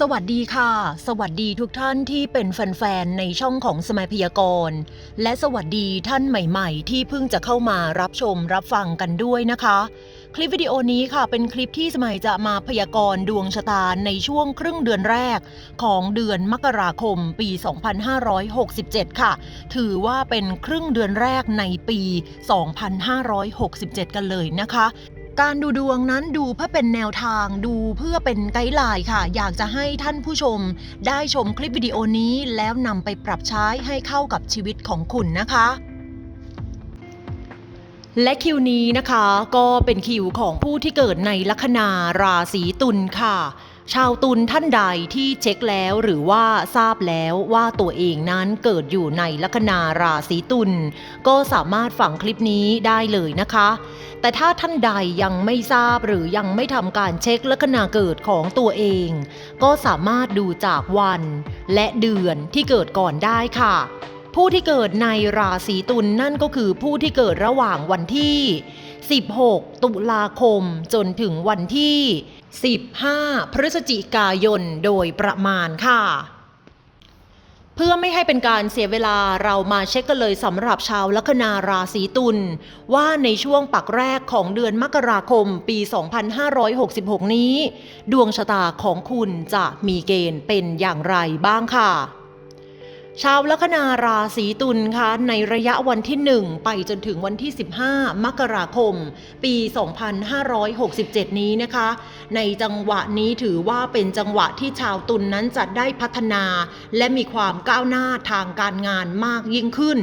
สวัสดีค่ะ สวัสดีทุกท่านที่เป็นแฟนๆ ในช่องของสมัยพยากรณ์ และสวัสดีท่านใหม่ๆ ที่เพิ่งจะเข้ามารับชมรับฟังกันด้วยนะคะ คลิปวิดีโอนี้ค่ะเป็นคลิปที่สมัยจะมาพยากรณ์ดวงชะตาในช่วงครึ่งเดือนแรก ของเดือนมกราคมปี 2567 ค่ะ ถือว่าเป็นครึ่งเดือนแรกในปี 2567 กันเลยนะคะ การดูดวงนั้นดูเพื่อเป็นแนวทางดูเพื่อเป็นไกด์ไลน์ค่ะ อยากจะให้ท่านผู้ชม ได้ชมคลิปวิดีโอนี้แล้วนำไปปรับใช้ให้เข้ากับชีวิตของคุณนะคะและคิวนี้นะคะก็เป็นคิวของผู้ที่เกิดในลัคนาราศีตุลค่ะ ชาวตุลท่านใดที่เช็คแล้วหรือว่าทราบแล้วว่าตัวเองนั้นเกิดอยู่ในลัคนาราศีตุลก็สามารถฟังคลิปนี้ได้เลยนะคะ แต่ถ้าท่านใดยังไม่ทราบหรือยังไม่ทำการเช็คลัคนาเกิดของตัวเอง ก็สามารถดูจากวัน และเดือนที่เกิดก่อนได้ค่ะผู้ที่เกิดในราศีตุลนนั่นก็คือผู้ที่เกิดระหว่างวันที่ 16 ตุลาคมจนถึงวันที่ 15 พฤศจิกายนโดยประมาณค่ะ เพื่อไม่ให้เป็นการเสียเวลาเรามาเช็คกันเลยสำหรับชาวลัคนาราศีตุลว่าในช่วงปักแรกของเดือนมกราคมปี 2566 นี้ ดวงชะตาของคุณจะมีเกณฑ์เป็นอย่างไรบ้างค่ะ ชาวลัคนาราศีตุลคะในระยะวันที่ 1 ไปจนถึงวันที่ 15 มกราคม ปี 2567 นี้นะคะ ในจังหวะนี้ถือว่าเป็นจังหวะที่ชาวตุลนนั้นจะได้พัฒนา และมีความก้าวหน้าทางการงานมากยิ่งขึ้น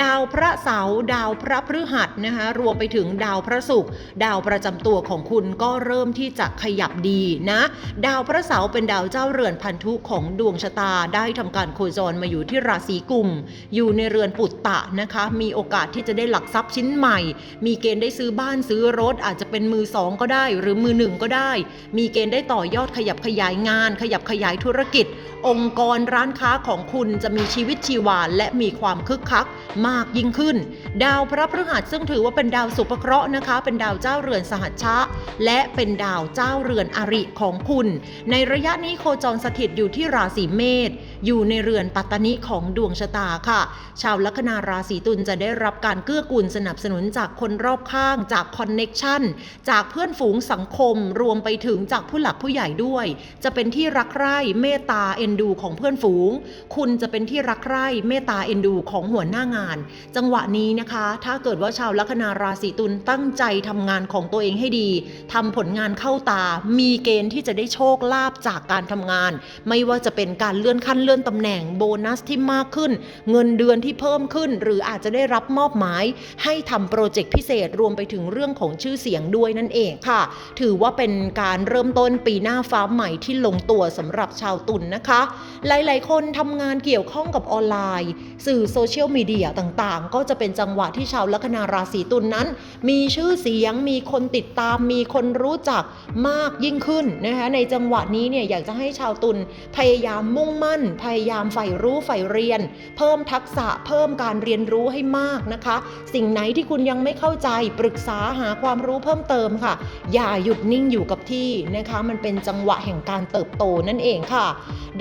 ดาวพระเสาร์ดาวพระพฤหัสนะคะรวมไปถึงดาวพระศุกร์ดาวประจำตัวของคุณก็เริ่มที่จะขยับดีนะ ดาวพระเสาร์เป็นดาวเจ้าเรือนพันธุของดวงชะตาได้ทำการโคจรมาอยู่ที่ราศีกุม อยู่ในเรือนปุตตะนะคะ มีโอกาสที่จะได้หลักทรัพย์ชิ้นใหม่ มีเกณฑ์ได้ซื้อบ้านซื้อรถ อาจจะเป็นมือสองก็ได้ หรือมือหนึ่งก็ได้ มีเกณฑ์ได้ต่อยอดขยับขยายงาน ขยับขยายธุรกิจ องค์กรร้านค้าของคุณจะมีชีวิตชีวาและมีความคึกคักมากยิ่งขึ้น ดาวพระพฤหัสซึ่งถือว่าเป็นดาวสุภเคราะห์นะคะ เป็นดาวเจ้าเรือนสหัชชะ และเป็นดาวเจ้าเรือนอริของคุณ ในระยะนี้โคจรสถิตอยู่ที่ราศีเมษอยู่ในเรือนปัตตนิของดวงชะตาค่ะ ชาวลัคนาราศีตุลจะได้รับการเกื้อกูลสนับสนุนจากคนรอบข้าง จากคอนเน็กชันจากเพื่อนฝูงสังคม รวมไปถึงจากผู้หลักผู้ใหญ่ด้วย จะเป็นที่รักใคร่เมตตาเอ็นดูของเพื่อนฝูง คุณจะเป็นที่รักใคร่เมตตาเอ็นดูของหัวหน้างาน จังหวะนี้นะคะ ถ้าเกิดว่าชาวลัคนาราศีตุลตั้งใจทำงานของตัวเองให้ดีทำผลงานเข้าตา มีเกณฑ์ที่จะได้โชคลาภจากการทำงาน ไม่ว่าจะเป็นการเลื่อนขั้นเลื่อนตำแหน่งโบนัสที่มากขึ้น เงินเดือนที่เพิ่มขึ้น หรืออาจจะได้รับมอบหมาย ให้ทำโปรเจกต์พิเศษรวมไปถึงเรื่องของชื่อเสียงด้วยนั่นเองค่ะ ถือว่าเป็นการเริ่มต้นปีหน้าฟ้าใหม่ที่ลงตัวสำหรับชาวตุลนนะคะ หลายๆ คนทำงานเกี่ยวข้องกับออนไลน์ สื่อโซเชียลมีเดียต่างๆ ก็จะเป็นจังหวะที่ชาวลัคนาราศีตุลนนั้น มีชื่อเสียงมีคนติดตาม มีคนรู้จักมากยิ่งขึ้นนะคะในจังหวะนี้เนี่ยอยากจะให้ชาวตุลพยายามมุ่งมั่นพยายามใฝ่รู้ใฝ่เรียน เพิ่มทักษะเพิ่มการเรียนรู้ให้มากนะคะ สิ่งไหนที่คุณยังไม่เข้าใจปรึกษาหาความรู้เพิ่มเติมค่ะ อย่าหยุดนิ่งอยู่กับที่นะคะ มันเป็นจังหวะแห่งการเติบโตนั่นเองค่ะ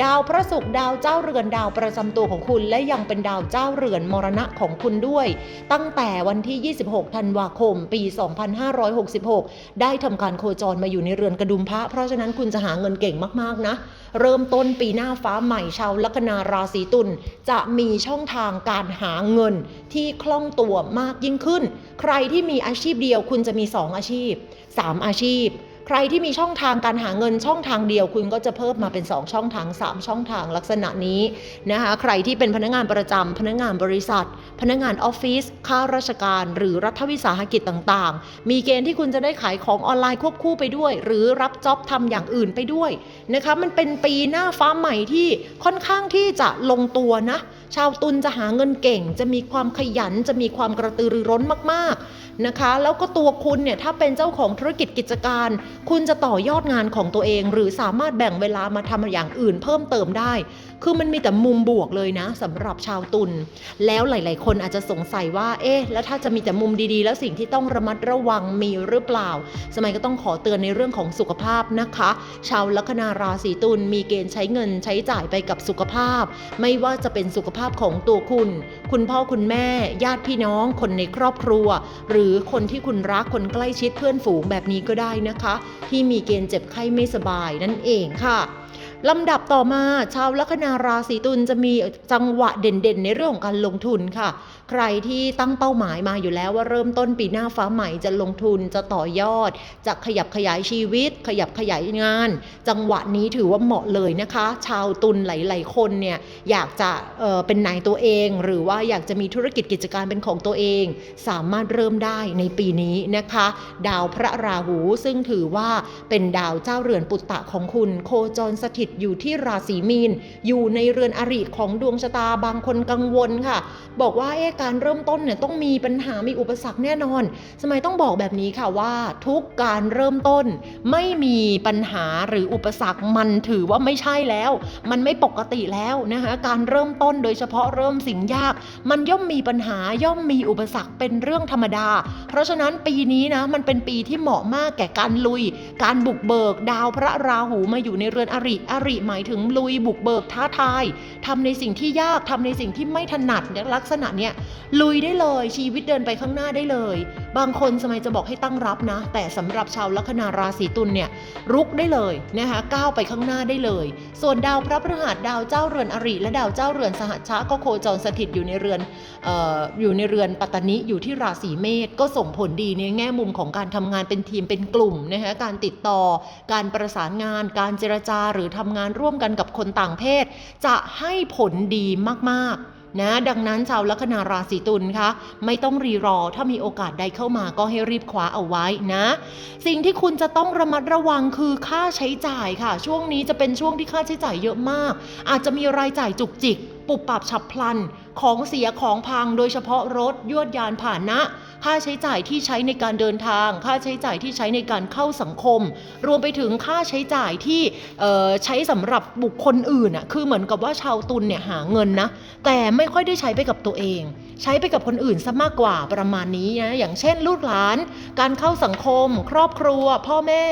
ดาวพระศุกร์ดาวเจ้าเรือนดาวประจำตัวของคุณ และยังเป็นดาวเจ้าเรือนมรณะของคุณด้วย ตั้งแต่วันที่ 26 ธันวาคม ปี 2566 ได้ทำการโคจรมาอยู่ในเรือนกระดุมพระ เพราะฉะนั้นคุณจะหาเงินเก่งมากๆนะ เริ่มต้นปีหน้าฟ้าใหม่ชาวลัคนาราศีตุลจะมีช่องทางการหาเงินที่คล่องตัวมากยิ่งขึ้น ใครที่มีอาชีพเดียวคุณจะมี 2 อาชีพ 3 อาชีพ ใครที่มีช่องทางการหาเงินช่องทางเดียวคุณก็จะเพิ่มมาเป็น 2 ช่องทาง 3 ช่องทางลักษณะนี้นะคะใครที่เป็นพนักงานประจำพนักงานบริษัท พนักงานออฟฟิศข้าราชการ หรือรัฐวิสาหกิจต่างๆ มีเกณฑ์ที่คุณจะได้ขายของออนไลน์ควบคู่ไปด้วย หรือรับจ็อบทำอย่างอื่นไปด้วยนะคะมันเป็นปีหน้าฟ้าใหม่ที่ค่อนข้างที่จะลงตัวนะ ชาวตุลจะหาเงินเก่ง จะมีความขยัน จะมีความกระตือรือร้นมากๆนะคะ แล้วก็ตัวคุณเนี่ยถ้าเป็นเจ้าของธุรกิจกิจการ คุณจะต่อยอดงานของตัวเอง หรือสามารถแบ่งเวลามาทำอย่างอื่นเพิ่มเติมได้ คือมันมีแต่มุมบวกเลยนะสำหรับชาวตุลแล้วหลาย ๆ คนอาจจะสงสัยว่า เอ๊ะแล้วถ้าจะมีแต่มุมดี ๆ แล้วสิ่งที่ต้องระมัดระวังมีหรือเปล่า สมัยก็ต้องขอเตือนในเรื่องของสุขภาพนะคะ ชาวลัคนาราศีตุลมีเกณฑ์ใช้เงินใช้จ่ายไปกับสุขภาพ ไม่ว่าจะเป็นสุขภาพของตัวคุณ คุณพ่อคุณแม่ ญาติพี่น้อง คนในครอบครัว หรือคนที่คุณรักคนใกล้ชิดเพื่อนฝูงแบบนี้ก็ได้นะคะ ที่มีเกณฑ์เจ็บไข้ไม่สบายนั่นเองค่ะลำดับต่อมาชาวลัคนาราศีตุลจะมีจังหวะเด่นๆ ในเรื่องของการลงทุนค่ะใครที่ตั้งเป้าหมายมาอยู่แล้วว่าเริ่มต้นปีหน้าฟ้าใหม่จะลงทุนจะต่อยอด จะขยับขยายชีวิต ขยับขยายงาน จังหวะนี้ถือว่าเหมาะเลยนะคะ ชาวตุลหลาย ๆ คนเนี่ยอยากจะเเป็นนายตัวเอง หรือว่าอยากจะมีธุรกิจกิจการเป็นของตัวเอง สามารถเริ่มได้ในปีนี้นะคะ ดาวพระราหูซึ่งถือว่าเป็นดาวเจ้าเรือนปุตตะของคุณ โคจรสถิตอยู่ที่ราศีมีน อยู่ในเรือนอริของดวงชะตาบางคนกังวลค่ะ บอกว่าเอ๊ะการเริ่มต้นเนี่ยต้องมีปัญหามีอุปสรรคแน่นอน สมัยต้องบอกแบบนี้ค่ะว่าทุกการเริ่มต้นไม่มีปัญหาหรืออุปสรรคมันถือว่าไม่ใช่แล้ว มันไม่ปกติแล้วนะคะการเริ่มต้นโดยเฉพาะเริ่มสิ่งยาก มันย่อมมีปัญหาย่อมมีอุปสรรคเป็นเรื่องธรรมดา เพราะฉะนั้นปีนี้นะมันเป็นปีที่เหมาะมากแก่การลุย การบุกเบิกดาวพระราหูมาอยู่ในเรือนอริอริหมายถึงลุยบุกเบิกท้าทายทำในสิ่งที่ยากทำในสิ่งที่ไม่ถนัดลักษณะเนี้ยลุยได้เลยชีวิตเดินไปข้างหน้าได้เลย บางคนสมัยจะบอกให้ตั้งรับนะ แต่สำหรับชาวลัคนาราศีตุลเนี่ยรุกได้เลยนะคะก้าวไปข้างหน้าได้เลย ส่วนดาวพระพฤหัสดาวเจ้าเรือนอริและดาวเจ้าเรือนสหัชชะก็โคจรสถิตอยู่ในเรือนอออยู่ในเรือนปัตตนิอยู่ที่ราศีเมษก็ส่งผลดีในแง่มุมของการทำงานเป็นทีมเป็นกลุ่มนะคะการติดต่อ การประสานงาน การเจรจาหรือทำงานร่วมกันกับคนต่างเพศ จะให้ผลดีมากๆ นะดังนั้นชาวลัคนาราศีตุลคะไม่ต้องรีรอถ้ามีโอกาสใดเข้ามาก็ให้รีบคว้าเอาไว้นะ สิ่งที่คุณจะต้องระมัดระวังคือค่าใช้จ่ายค่ะ ช่วงนี้จะเป็นช่วงที่ค่าใช้จ่ายเยอะมาก อาจจะมีรายจ่ายจุกจิก ปุบปับฉับพลัน ของเสียของพังโดยเฉพาะรถยวดยานผ่านนะ ค่าใช้จ่ายที่ใช้ในการเดินทาง ค่าใช้จ่ายที่ใช้ในการเข้าสังคม รวมไปถึงค่าใช้จ่ายที่ใช้สำหรับบุคคลอื่นอะคือเหมือนกับว่าชาวตุลเนี่ยหาเงินนะ แต่ไม่ค่อยได้ใช้ไปกับตัวเอง ใช้ไปกับคนอื่นซะมากกว่าประมาณนี้นะอย่างเช่นลูกหลาน การเข้าสังคม ครอบครัว พ่อแม่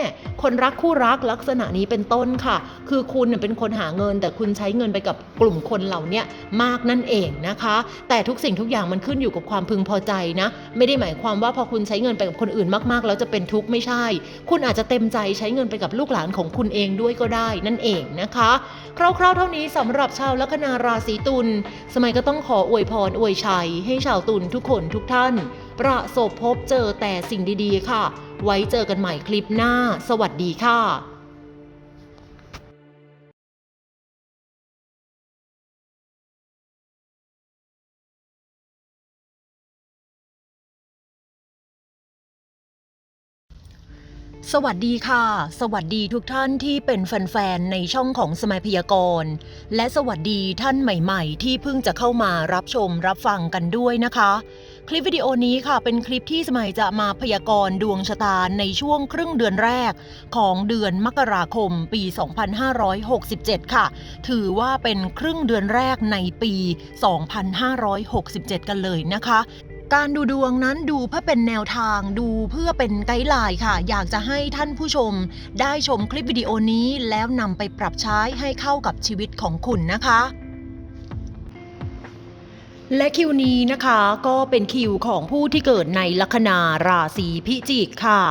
คนรักคู่รักลักษณะนี้เป็นต้นค่ะ คือคุณน่ะเป็นคนหาเงิน แต่คุณใช้เงินไปกับกลุ่มคนเหล่านี้มากนั่นเองนะคะ แต่ทุกสิ่งทุกอย่างมันขึ้นอยู่กับความพึงพอใจนะ ไม่ได้หมายความว่าพอคุณใช้เงินไปกับคนอื่นมากๆ แล้วจะเป็นทุกข์ไม่ใช่ คุณอาจจะเต็มใจใช้เงินไปกับลูกหลานของคุณเองด้วยก็ได้นั่นเองนะคะ คร่าวๆ เท่านี้สำหรับชาวลัคนาราศีตุลสมัยก็ต้องขออวยพรอวยชัย ให้ชาวตุลทุกคนทุกท่าน ประสบพบเจอแต่สิ่งดีๆ ค่ะ ไว้เจอกันใหม่คลิปหน้า สวัสดีค่ะ สวัสดีค่ะ สวัสดีทุกท่านที่เป็นแฟนๆ ในช่องของสมัยพยากรณ์ และสวัสดีท่านใหม่ๆ ที่เพิ่งจะเข้ามารับชมรับฟังกันด้วยนะคะ คลิปวิดีโอนี้ค่ะเป็นคลิปที่สมัยจะมาพยากรณ์ดวงชะตาในช่วงครึ่งเดือนแรกของเดือนมกราคมปี 2567 ค่ะ ถือว่าเป็นครึ่งเดือนแรกในปี 2567 กันเลยนะคะ การดูดวงนั้นดูเพื่อเป็นแนวทางดูเพื่อเป็นไกด์ไลน์ค่ะ อยากจะให้ท่านผู้ชม ได้ชมคลิปวิดีโอนี้แล้วนำไปปรับใช้ให้เข้ากับชีวิตของคุณนะคะ และคิวนี้นะคะก็เป็นคิวของผู้ที่เกิดในลัคนาราศีพิจิกค่ะ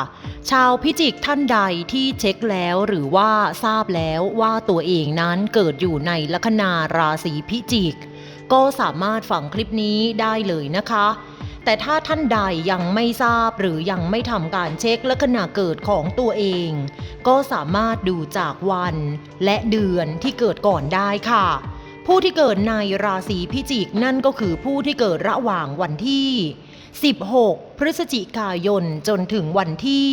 ชาวพิจิกท่านใดที่เช็คแล้วหรือว่าทราบแล้วว่าตัวเองนั้นเกิดอยู่ในลัคนาราศีพิจิกก็สามารถฟังคลิปนี้ได้เลยนะคะ แต่ถ้าท่านใดยังไม่ทราบหรือยังไม่ทำการเช็คลัคนาเกิดของตัวเอง ก็สามารถดูจากวันและเดือนที่เกิดก่อนได้ค่ะ ผู้ที่เกิดในราศีพิจิกนั่นก็คือผู้ที่เกิดระหว่างวันที่ 16 พฤศจิกายนจนถึงวันที่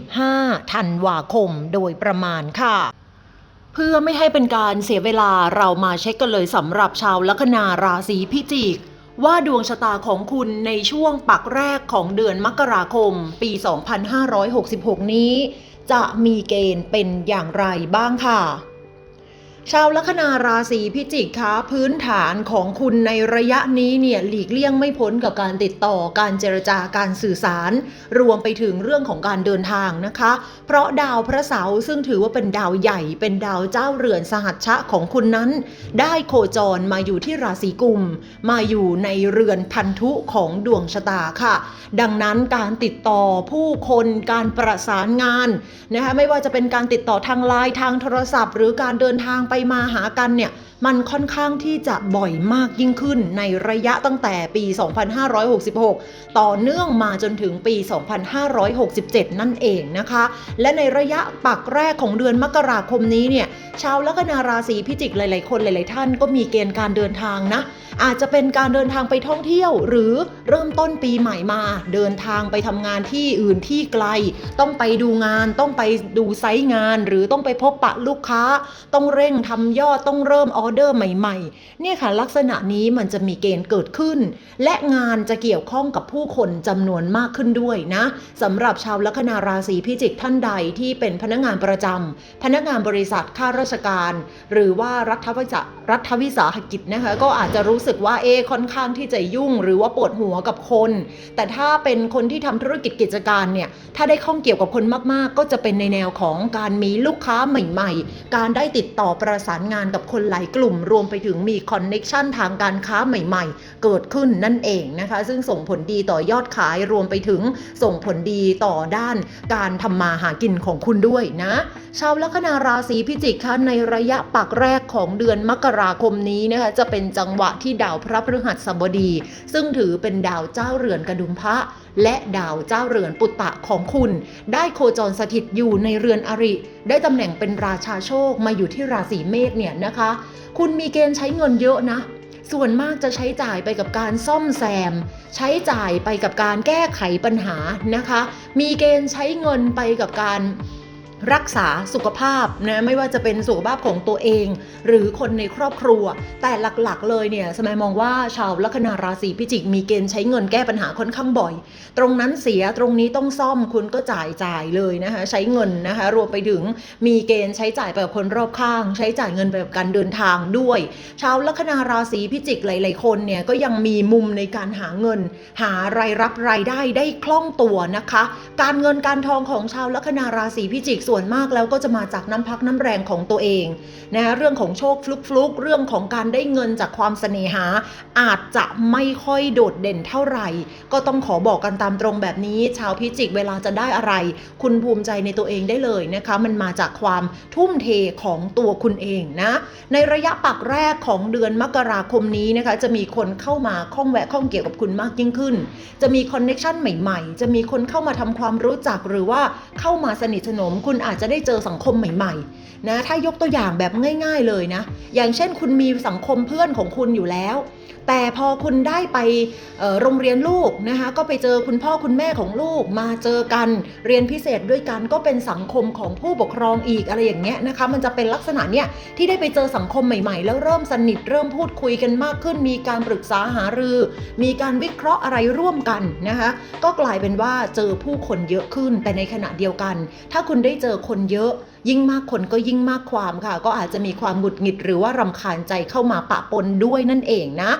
15 ธันวาคมโดยประมาณค่ะเพื่อไม่ให้เป็นการเสียเวลาเรามาเช็คกันเลยสำหรับชาวลัคนาราศีพิจิก ว่าดวงชะตาของคุณในช่วงปักแรกของเดือนมกราคม ปี 2566 นี้ จะมีเกณฑ์เป็นอย่างไรบ้างค่ะ ชาวลัคนาราศีพิจิกคะพื้นฐานของคุณในระยะนี้เนี่ยหลีกเลี่ยงไม่พ้นกับการติดต่อการเจรจาการสื่อสาร รวมไปถึงเรื่องของการเดินทางนะคะ เพราะดาวพระเสาร์ซึ่งถือว่าเป็นดาวใหญ่เป็นดาวเจ้าเรือนสหัชชะของคุณนั้น ได้โคจรมาอยู่ที่ราศีกุม มาอยู่ในเรือนพันธุของดวงชะตาค่ะ ดังนั้นการติดต่อผู้คนการประสานงานนะคะไม่ว่าจะเป็นการติดต่อทางไลน์ทางโทรศัพท์ หรือการเดินทางไปไปมาหากันเนี่ยมันค่อนข้างที่จะบ่อยมากยิ่งขึ้นในระยะตั้งแต่ปี 2566 ต่อเนื่องมาจนถึงปี 2567 นั่นเองนะคะ และในระยะปักแรกของเดือนมกราคมนี้เนี่ยชาวลัคนาราศีพิจิกหลาย ๆ คนหลาย ๆ ท่านก็มีเกณฑ์การเดินทางนะอาจจะเป็นการเดินทางไปท่องเที่ยว หรือเริ่มต้นปีใหม่มา เดินทางไปทำงานที่อื่นที่ไกล ต้องไปดูงาน ต้องไปดูไซต์งาน หรือต้องไปพบปะลูกค้า ต้องเร่งทำยอดต้องเริ่มออเดอร์ใหม่ๆ เนี่ยค่ะลักษณะนี้มันจะมีเกณฑ์เกิดขึ้น และงานจะเกี่ยวข้องกับผู้คนจำนวนมากขึ้นด้วยนะสำหรับชาวลัคนาราศีพิจิกท่านใดที่เป็นพนักงานประจำพนักงานบริษัทข้าราชการ หรือว่ารัฐวิสารัฐวิสาหกิจนะคะก็อาจจะรู้สึกว่าเอค่อนข้างที่จะยุ่ง หรือว่าปวดหัวกับคน แต่ถ้าเป็นคนที่ทำธุรกิจกิจการเนี่ยถ้าได้ข้องเกี่ยวกับคนมากๆ ก็จะเป็นในแนวของการมีลูกค้าใหม่ ๆ การได้ติดต่อประประสานงานกับคนหลายกลุ่ม รวมไปถึงมีคอนเน็ชันทางการค้าใหม่ๆ เกิดขึ้นนั่นเองนะคะ ซึ่งส่งผลดีต่อยอดขายรวมไปถึงส่งผลดีต่อด้านการทำมาหากินของคุณด้วยนะ ชาวลัคนาราศีพิจิกคะในระยะปักแรกของเดือนมกราคมนี้นะคะจะเป็นจังหวะที่ดาวพระพฤหัสบดี ซึ่งถือเป็นดาวเจ้าเรือนกระดุมพระ และดาวเจ้าเรือนปุตตะของคุณ ได้โคจรสถิตอยู่ในเรือนอริ ได้ตำแหน่งเป็นราชาโชคมาอยู่ที่ราศีเมษเนี่ยนะคะ คุณมีเกณฑ์ใช้เงินเยอะนะส่วนมากจะใช้จ่ายไปกับการซ่อมแซม ใช้จ่ายไปกับการแก้ไขปัญหานะคะ มีเกณฑ์ใช้เงินไปกับการ รักษาสุขภาพนะไม่ว่าจะเป็นสุขภาพของตัวเอง หรือคนในครอบครัว แต่หลักๆ เลยเนี่ยสมัยมองว่าชาวลัคนาราศีพิจิกมีเกณฑ์ใช้เงินแก้ปัญหาค่อนข้างบ่อย ตรงนั้นเสียตรงนี้ต้องซ่อมคุณก็จ่ายจ่ายเลยนะคะใช้เงินนะคะรวมไปถึงมีเกณฑ์ใช้จ่ายไปกับคนรอบข้าง ใช้จ่ายเงินไปกับการเดินทางด้วย ชาวลัคนาราศีพิจิกหลายๆคนเนี่ยก็ยังมีมุมในการหาเงิน หารายรับรายได้ได้คล่องตัวนะคะ การเงินการทองของชาวลัคนาราศีพิจิกส่วนวนมากแล้วก็จะมาจากน้ำพักน้ำแรงของตัวเองนะเรื่องของโชคฟลุกฟลุกๆ เรื่องของการได้เงินจากความเสน่หา อาจจะไม่ค่อยโดดเด่นเท่าไหร่ ก็ต้องขอบอกกันตามตรงแบบนี้ ชาวพิจิกเวลาจะได้อะไร คุณภูมิใจในตัวเองได้เลยนะคะ มันมาจากความทุ่มเทของตัวคุณเองนะ ในระยะปักแรกของเดือนมกราคมนี้นะคะ จะมีคนเข้ามาข้องแวะข้องเกี่ยวกับคุณมากยิ่งขึ้น จะมีคอนเน็ชันใหม่ ๆ จะมีคนเข้ามาทำความรู้จักหรือว่าเข้ามาสนิทสนมคุณอาจจะได้เจอสังคมใหม่ๆ นะถ้ายกตัวอย่างแบบง่าย ๆเลยนะ อย่างเช่นคุณมีสังคมเพื่อนของคุณอยู่แล้ว แต่พอคุณได้ไปโรงเรียนลูกนะคะก็ไปเจอคุณพ่อคุณแม่ของลูก มาเจอกันเรียนพิเศษด้วยกันก็เป็นสังคมของผู้ปกครองอีกอะไรอย่างเงี้ยนะคะมันจะเป็นลักษณะเนี้ยที่ได้ไปเจอสังคมใหม่ๆ แล้วเริ่มสนิทเริ่มพูดคุยกันมากขึ้น มีการปรึกษาหารือ มีการวิเคราะห์อะไรร่วมกันนะคะก็กลายเป็นว่าเจอผู้คนเยอะขึ้นแต่ในขณะเดียวกัน ถ้าคุณได้เจอคนเยอะ ยิ่งมากคนก็ยิ่งมากความค่ะ ก็อาจจะมีความหงุดหงิดหรือว่ารำคาญใจเข้ามาปะปนด้วยนั่นเองนะ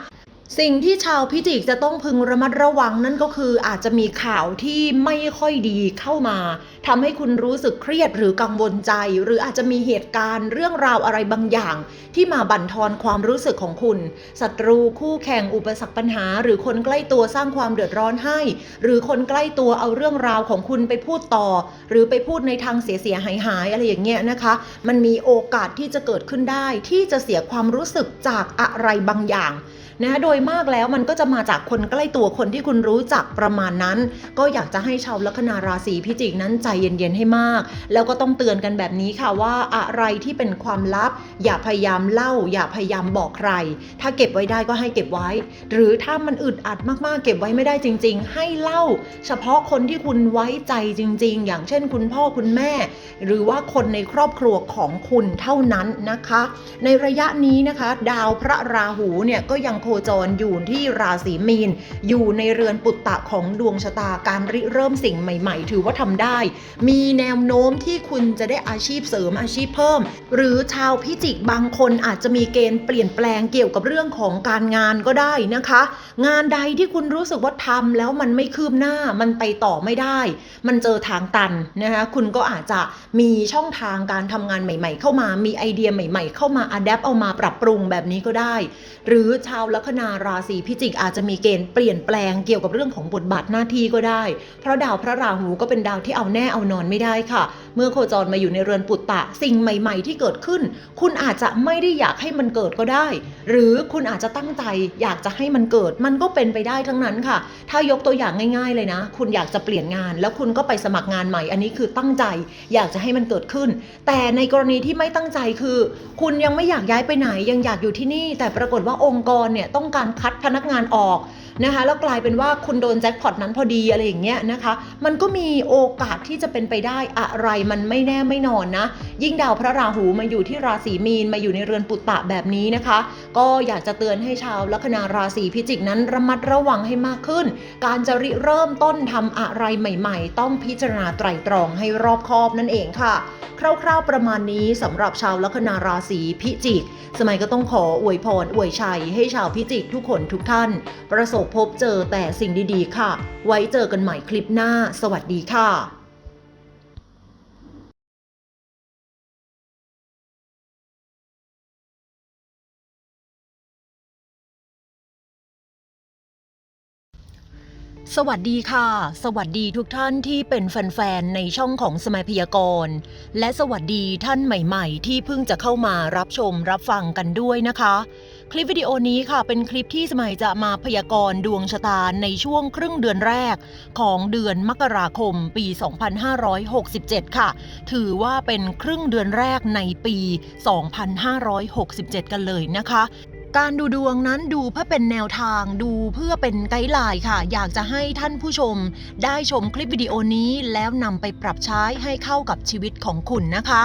สิ่งที่ชาวพิจิกจะต้องพึงระมัดระวังนั่นก็คืออาจจะมีข่าวที่ไม่ค่อยดีเข้ามาทำให้คุณรู้สึกเครียดหรือกังวลใจ หรืออาจจะมีเหตุการณ์เรื่องราวอะไรบางอย่าง ที่มาบั่นทอนความรู้สึกของคุณศัตรูคู่แข่งอุปสรรคปัญหา หรือคนใกล้ตัวสร้างความเดือดร้อนให้ หรือคนใกล้ตัวเอาเรื่องราวของคุณไปพูดต่อ หรือไปพูดในทางเสียเสียหายหายอะไรอย่างเงี้ยนะคะ มันมีโอกาสที่จะเกิดขึ้นได้ที่จะเสียความรู้สึกจากอะไรบางอย่าง นะโดยมากแล้วมันก็จะมาจากคนใกล้ตัวคนที่คุณรู้จักประมาณนั้น ก็อยากจะให้ชาวลัคนาราศีพิจิกนั้นใจเย็นๆให้มาก แล้วก็ต้องเตือนกันแบบนี้ค่ะว่าอะไรที่เป็นความลับ อย่าพยายามเล่า อย่าพยายามบอกใคร ถ้าเก็บไว้ได้ก็ให้เก็บไว้ หรือถ้ามันอึดอัดมากๆ เก็บไว้ไม่ได้จริง ๆ ให้เล่า เฉพาะคนที่คุณไว้ใจจริง ๆ อย่างเช่น คุณพ่อคุณแม่ หรือว่าคนในครอบครัวของคุณเท่านั้นนะคะ ในระยะนี้นะคะ ดาวพระราหูเนี่ยก็ยังโคจรอยู่ที่ราศีมีน อยู่ในเรือนปุตตะของดวงชะตาการริเริ่มสิ่งใหม่ ๆ ถือว่าทำได้ มีแนวโน้มที่คุณจะได้อาชีพเสริมอาชีพเพิ่ม หรือชาวพิจิกบางคนอาจจะมีเกณฑ์เปลี่ยนแปลงเกี่ยวกับเรื่องของการงานก็ได้นะคะ งานใดที่คุณรู้สึกว่าทำแล้วมันไม่คืบหน้ามันไปต่อไม่ได้ มันเจอทางตันนะคะคุณก็อาจจะมีช่องทางการทำงานใหม่ ๆ เข้ามามีไอเดียใหม่ ๆ เข้ามาอัดแอปเอามาปรับปรุงแบบนี้ก็ได้ หรือชาวลัคนาราศีพิจิกอาจจะมีเกณฑ์เปลี่ยนแปลงเกี่ยวกับเรื่องของบทบาทหน้าที่ก็ได้ เพราะดาวพระราหูก็เป็นดาวที่เอาแน่เอานอนไม่ได้ค่ะ เมื่อโคจรมาอยู่ในเรือนปุตตะ สิ่งใหม่ๆ ที่เกิดขึ้น คุณอาจจะไม่ได้อยากให้มันเกิดก็ได้ หรือคุณอาจจะตั้งใจอยากจะให้มันเกิดมันก็เป็นไปได้ทั้งนั้นค่ะ ถ้ายกตัวอย่างง่าย ๆเลยนะ คุณอยากจะเปลี่ยนงาน แล้วคุณก็ไปสมัครงานใหม่ อันนี้คือตั้งใจอยากจะให้มันเกิดขึ้น แต่ในกรณีที่ไม่ตั้งใจคือ คุณยังไม่อยากย้ายไปไหนยังอยากอยู่ที่นี่ แต่ปรากฏว่าองค์กรเนี่ยต้องการคัดพนักงานออก นะคะแล้วกลายเป็นว่าคุณโดนแจ็คพอตนั้นพอดีอะไรอย่างเงี้ยนะคะ มันก็มีโอกาสที่จะเป็นไปได้อะไรมันไม่แน่ไม่นอนนะ ยิ่งดาวพระราหูมาอยู่ที่ราศีมีนมาอยู่ในเรือนปุตตะแบบนี้นะคะ ก็อยากจะเตือนให้ชาวลัคนาราศีพิจิกนั้นระมัดระวังให้มากขึ้น การจะริเริ่มต้นทำอะไรใหม่ ๆ ต้องพิจารณาไตร่ตรองให้รอบคอบนั่นเองค่ะคร่าวๆประมาณนี้สำหรับชาวลัคนาราศีพิจิก สมัยก็ต้องขออวยพรอวยชัยให้ชาวพิจิกทุกคนทุกท่าน ประสบพบเจอแต่สิ่งดีๆ ค่ะ ไว้เจอกันใหม่คลิปหน้า สวัสดีค่ะสวัสดีค่ะ สวัสดีทุกท่านที่เป็นแฟนๆ ในช่องของสมัยพยากรณ์ และสวัสดีท่านใหม่ๆ ที่เพิ่งจะเข้ามารับชมรับฟังกันด้วยนะคะ คลิปวิดีโอนี้ค่ะ เป็นคลิปที่สมัยจะมาพยากรณ์ดวงชะตาในช่วงครึ่งเดือนแรกของเดือนมกราคมปี 2567 ค่ะ ถือว่าเป็นครึ่งเดือนแรกในปี 2567 กันเลยนะคะการดูดวงนั้นดูเพื่อเป็นแนวทางดูเพื่อเป็นไกด์ไลน์ค่ะ อยากจะให้ท่านผู้ชม ได้ชมคลิปวิดีโอนี้แล้วนำไปปรับใช้ให้เข้ากับชีวิตของคุณนะคะ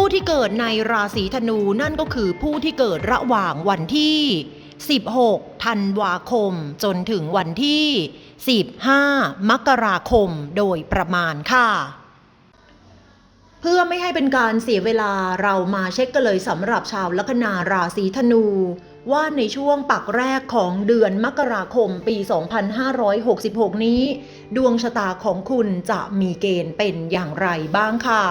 ผู้ที่เกิดในราศีธนูนั่นก็คือผู้ที่เกิดระหว่างวันที่ 16 ธันวาคม จนถึงวันที่ 15 มกราคมโดยประมาณค่ะเพื่อไม่ให้เป็นการเสียเวลาเรามาเช็คกันเลยสำหรับชาวลัคนาราศีธนู ว่าในช่วงปักแรกของเดือนมกราคมปี 2566 นี้ ดวงชะตาของคุณจะมีเกณฑ์เป็นอย่างไรบ้างค่ะ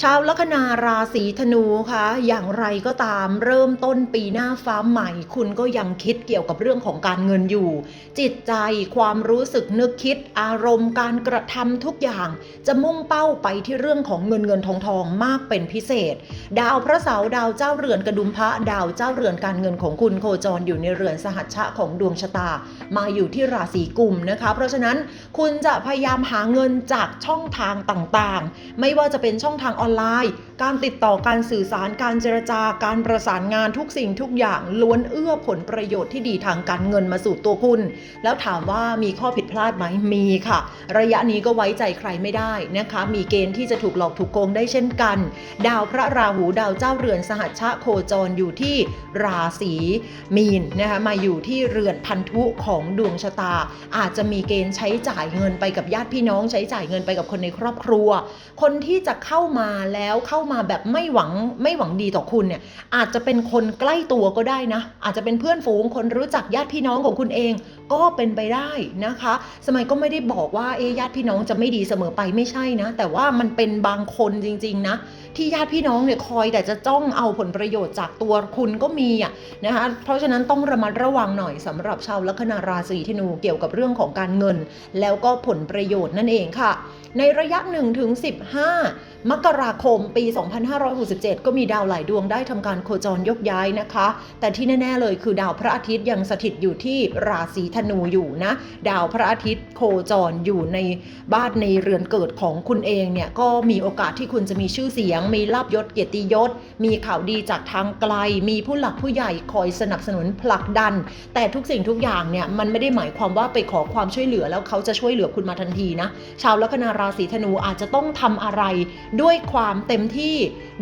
ชาวลัคนาราศีธนูคะอย่างไรก็ตามเริ่มต้นปีหน้าฟ้าใหม่ คุณก็ยังคิดเกี่ยวกับเรื่องของการเงินอยู่ จิตใจความรู้สึกนึกคิด อารมณ์การกระทำทุกอย่าง จะมุ่งเป้าไปที่เรื่องของเงินเงินทองทองมากเป็นพิเศษ ดาวพระเสาร์ดาวเจ้าเรือนกระดุมพระดาวเจ้าเรือนการเงินของคุณโคจรอยู่ในเรือนสหัชชะของดวงชะตา มาอยู่ที่ราศีกุมนะคะ เพราะฉะนั้นคุณจะพยายามหาเงินจากช่องทางต่างๆ ไม่ว่าจะเป็นช่องทางออนไลน์ การติดต่อการสื่อสารการเจรจาการประสานงานทุกสิ่งทุกอย่างล้วนเอื้อผลประโยชน์ที่ดีทางการเงินมาสู่ตัวคุณ แล้วถามว่ามีข้อผิดพลาดไหมมีค่ะ ระยะนี้ก็ไว้ใจใครไม่ได้นะคะ มีเกณฑ์ที่จะถูกหลอกถูกโกงได้เช่นกัน ดาวพระราหูดาวเจ้าเรือนสหัชชะโคจรอยู่ที่ราศีมีนนะคะมาอยู่ที่เรือนพันธุของดวงชะตา อาจจะมีเกณฑ์ใช้จ่ายเงินไปกับญาติพี่น้องใช้จ่ายเงินไปกับคนในครอบครัว คนที่จะเข้ามาแล้วเข้ามาแบบไม่หวังไม่หวังดีต่อคุณเนี่ยอาจจะเป็นคนใกล้ตัวก็ได้นะ อาจจะเป็นเพื่อนฝูงคนรู้จักญาติพี่น้องของคุณเอง ก็เป็นไปได้นะคะ สมัยก็ไม่ได้บอกว่าเอญาติพี่น้องจะไม่ดีเสมอไปไม่ใช่นะ แต่ว่ามันเป็นบางคนจริงๆนะ ที่ญาติพี่น้องเนี่ยคอยแต่จะจ้องเอาผลประโยชน์จากตัวคุณก็มีอะนะคะเพราะฉะนั้นต้องระมัดระวังหน่อยสำหรับชาวลัคนาราศีธนูเกี่ยวกับเรื่องของการเงิน แล้วก็ผลประโยชน์นั่นเองค่ะ ในระยะ1ถึง15 มกราคมปี 2567 ก็มีดาวหลายดวงได้ทำการโคจรยกย้ายนะคะ แต่ที่แน่ ๆ เลยคือดาวพระอาทิตย์ยังสถิตอยู่ที่ราศีธนูอยู่นะ ดาวพระอาทิตย์โคจรอยู่ในบ้านในเรือนเกิดของคุณเองเนี่ยก็มีโอกาสที่คุณจะมีชื่อเสียง มีลาบยศเกียรติยศ มีข่าวดีจากทางไกล มีผู้หลักผู้ใหญ่คอยสนับสนุนผลักดัน แต่ทุกสิ่งทุกอย่างเนี่ยมันไม่ได้หมายความว่าไปขอความช่วยเหลือแล้วเขาจะช่วยเหลือคุณมาทันทีนะ ชาวลัคนาราศีธนูอาจจะต้องทำอะไรด้วยความเต็มที่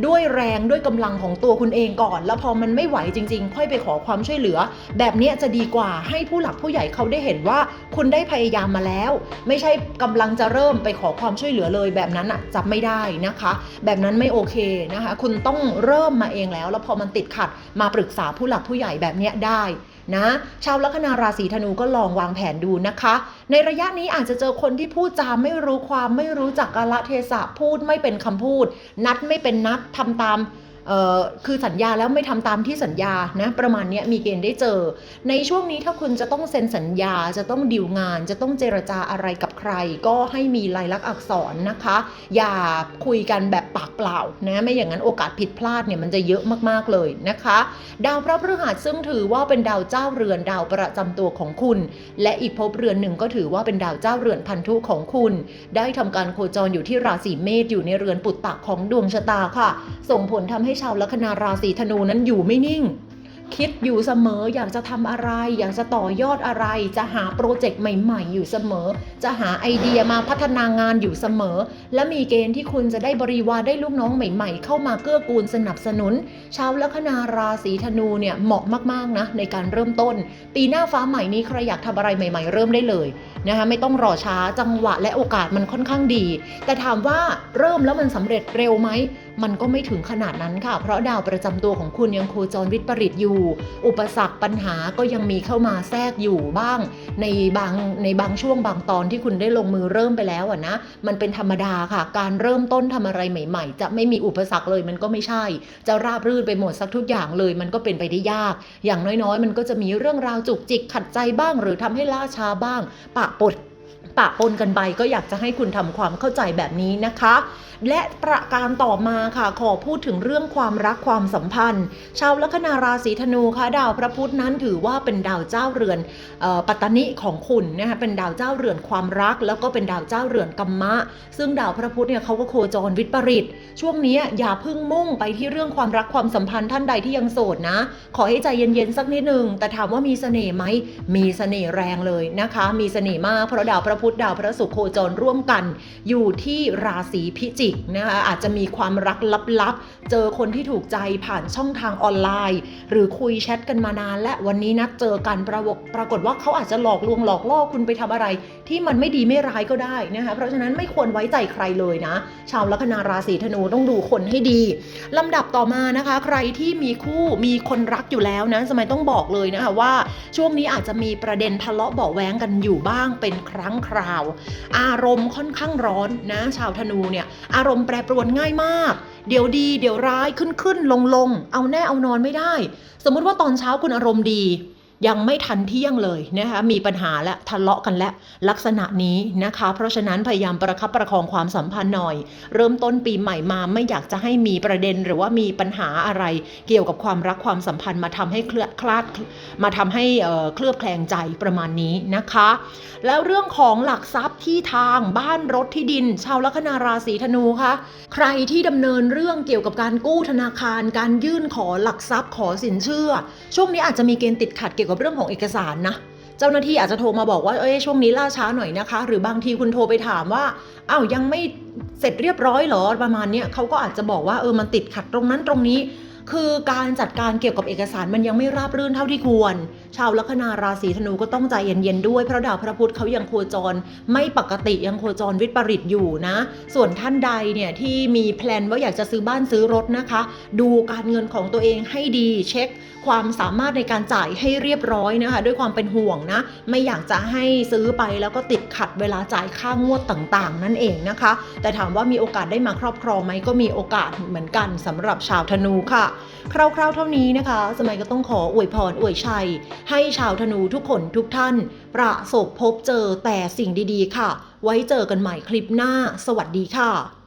ด้วยแรงด้วยกำลังของตัวคุณเองก่อน แล้วพอมันไม่ไหวจริง ๆ ค่อยไปขอความช่วยเหลือ แบบนี้จะดีกว่าให้ผู้หลักผู้ใหญ่เขาได้เห็นว่าคุณได้พยายามมาแล้ว ไม่ใช่กำลังจะเริ่มไปขอความช่วยเหลือเลย แบบนั้นอะจะไม่ได้นะคะ แบบนั้นไม่โอเคนะคะ คุณต้องเริ่มมาเองแล้ว แล้วพอมันติดขัดมาปรึกษาผู้หลักผู้ใหญ่แบบเนี้ยได้นะชาวลัคนาราศีธนูก็ลองวางแผนดูนะคะ ในระยะนี้อาจจะเจอคนที่พูดจาไม่รู้ความไม่รู้จักกาลเทศะพูดไม่เป็นคำพูด นัดไม่เป็นนัดทำตาม คือสัญญาแล้วไม่ทำตามที่สัญญานะประมาณนี้มีเกณฑ์ได้เจอ ในช่วงนี้ถ้าคุณจะต้องเซ็นสัญญาจะต้องดิวงาน จะต้องเจรจาอะไรกับใคร ก็ให้มีลายลักษณ์อักษรนะคะ อย่าคุยกันแบบปากเปล่านะไม่อย่างนั้นโอกาสผิดพลาดเนี่ยมันจะเยอะมากๆเลยนะคะ ดาวพระพฤหัสซึ่งถือว่าเป็นดาวเจ้าเรือนดาวประจำตัวของคุณ และอีกภพเรือนหนึ่งก็ถือว่าเป็นดาวเจ้าเรือนพันธุของคุณ ได้ทำการโคจรอยู่ที่ราศีเมษอยู่ในเรือนปุตตะของดวงชะตาค่ะ ส่งผลทำให้ชาวลัคนาราศีธนูนั้นอยู่ไม่นิ่ง คิดอยู่เสมออยากจะทำอะไร อยากจะต่อยอดอะไร จะหาโปรเจกต์ใหม่ ๆ อยู่เสมอ จะหาไอเดียมาพัฒนางานอยู่เสมอ และมีเกณฑ์ที่คุณจะได้บริวารได้ลูกน้องใหม่ ๆ เข้ามาเกื้อกูลสนับสนุน ชาวลัคนาราศีธนูเนี่ยเหมาะมากๆนะในการเริ่มต้น ปีหน้าฟ้าใหม่นี้ใครอยากทำอะไรใหม่ ๆ เริ่มได้เลยนะคะไม่ต้องรอช้าจังหวะและโอกาสมันค่อนข้างดี แต่ถามว่าเริ่มแล้วมันสำเร็จเร็วไหม มันก็ไม่ถึงขนาดนั้นค่ะ เพราะดาวประจำตัวของคุณยังโคจรวิปริตอยู่ อุปสรรคปัญหาก็ยังมีเข้ามาแทรกอยู่บ้าง ในบางในบางช่วงบางตอนที่คุณได้ลงมือเริ่มไปแล้วอะนะ มันเป็นธรรมดาค่ะ การเริ่มต้นทำอะไรใหม่ ๆ จะไม่มีอุปสรรคเลยมันก็ไม่ใช่ จะราบรื่นไปหมดสักทุกอย่างเลย มันก็เป็นไปได้ยาก อย่างน้อยๆ มันก็จะมีเรื่องราวจุกจิกขัดใจบ้าง หรือทำให้ล่าช้าบ้าง ปะปดปะปนกันไปก็อยากจะให้คุณทำความเข้าใจแบบนี้นะคะ และประการต่อมาค่ะขอพูดถึงเรื่องความรักความสัมพันธ์ ชาวลัคนาราศีธนูค่ะดาวพระพุธนั้นถือว่าเป็นดาวเจ้าเรือนออปัตตนิของคุณนะคะเป็นดาวเจ้าเรือนความรัก แล้วก็เป็นดาวเจ้าเรือนกัมมะ ซึ่งดาวพระพุธเนี่ยเขาก็โคจรวิปริตช่วงนี้อย่าพึ่งมุ่งไปที่เรื่องความรักความสัมพันธ์ท่านใดที่ยังโสดนะ ขอให้ใจเย็นๆสักนิดหนึ่งแต่ถามว่ามีเสน่ห์ไหมมีเสน่ห์แรงเลยนะคะ มีเสน่ห์มากเพราะดาวพระพุธดาวพระศุกร์โคจรร่วมกัน อยู่ที่ราศีพิจิกนะคะอาจจะมีความรักลับๆ เจอคนที่ถูกใจผ่านช่องทางออนไลน์ หรือคุยแชทกันมานาน และวันนี้นัดเจอกันปรากฏปรากฏว่าเขาอาจจะหลอกลวงหลอกล่อคุณไปทำอะไร ที่มันไม่ดีไม่ร้ายก็ได้นะคะเพราะฉะนั้นไม่ควรไว้ใจใครเลยนะ ชาวลัคนาราศีธนูต้องดูคนให้ดีลำดับต่อมานะคะ ใครที่มีคู่มีคนรักอยู่แล้วนะสมัยต้องบอกเลยนะคะว่าช่วงนี้อาจจะมีประเด็นทะเลาะเบาแว้งกันอยู่บ้างเป็นครั้งคราว อารมณ์ค่อนข้างร้อนนะ ชาวธนูเนี่ยอารมณ์แปรปรวนง่ายมาก เดี๋ยวดี เดี๋ยวร้ายขึ้นขึ้นลงลงเอาแน่เอานอนไม่ได้ สมมุติว่าตอนเช้าคุณอารมณ์ดี ยังไม่ทันเที่ยงเลยนะคะมีปัญหาและทะเลาะกันและลักษณะนี้นะคะ เพราะฉะนั้นพยายามประคับประคองความสัมพันธ์หน่อย เริ่มต้นปีใหม่มาไม่อยากจะให้มีประเด็น หรือว่ามีปัญหาอะไร เกี่ยวกับความรักความสัมพันธ์มาทำให้เคลือคลาดมาทำให้เคลือบแคลงใจประมาณนี้นะคะ แล้วเรื่องของหลักทรัพย์ที่ทางบ้านรถที่ดิน ชาวลัคนาราศีธนูคะใครที่ดำเนินเรื่องเกี่ยวกับการกู้ธนาคาร การยื่นขอหลักทรัพย์ขอสินเชื่อ ช่วงนี้อาจจะมีเกณฑ์ติดขัดเกี่ยวกับเรื่องของเอกสารนะเจ้าหน้าที่อาจจะโทรมาบอกว่า เอ้ย ช่วงนี้ล่าช้าหน่อยนะคะ หรือบางทีคุณโทรไปถามว่า อ้าว ยังไม่เสร็จเรียบร้อยหรอ ประมาณเนี้ยเขาก็อาจจะบอกว่า เออ มันติดขัดตรงนั้นตรงนี้ คือการจัดการเกี่ยวกับเอกสารมันยังไม่ราบรื่นเท่าที่ควร ชาวลัคนาราศีธนูก็ต้องใจเย็นๆด้วยเพราะดาวพระพุธเขายังโคจร ไม่ปกติยังโคจรวิปริตอยู่นะ ส่วนท่านใดเนี่ยที่มีแพลนว่าอยากจะซื้อบ้านซื้อรถนะคะ ดูการเงินของตัวเองให้ดีเช็ค ความสามารถในการจ่ายให้เรียบร้อยนะคะ ด้วยความเป็นห่วงนะ ไม่อยากจะให้ซื้อไปแล้วก็ติดขัดเวลาจ่ายค่างวดต่างๆ นั่นเองนะคะ แต่ถามว่ามีโอกาสได้มาครอบครองไหมก็มีโอกาสเหมือนกันสำหรับชาวธนูค่ะคร่าวๆเท่านี้นะคะ สมัยก็ต้องขออวยพรอวยชัย ให้ชาวธนูทุกคนทุกท่าน ประสบพบเจอแต่สิ่งดีๆ ค่ะ ไว้เจอกันใหม่คลิปหน้า สวัสดีค่ะ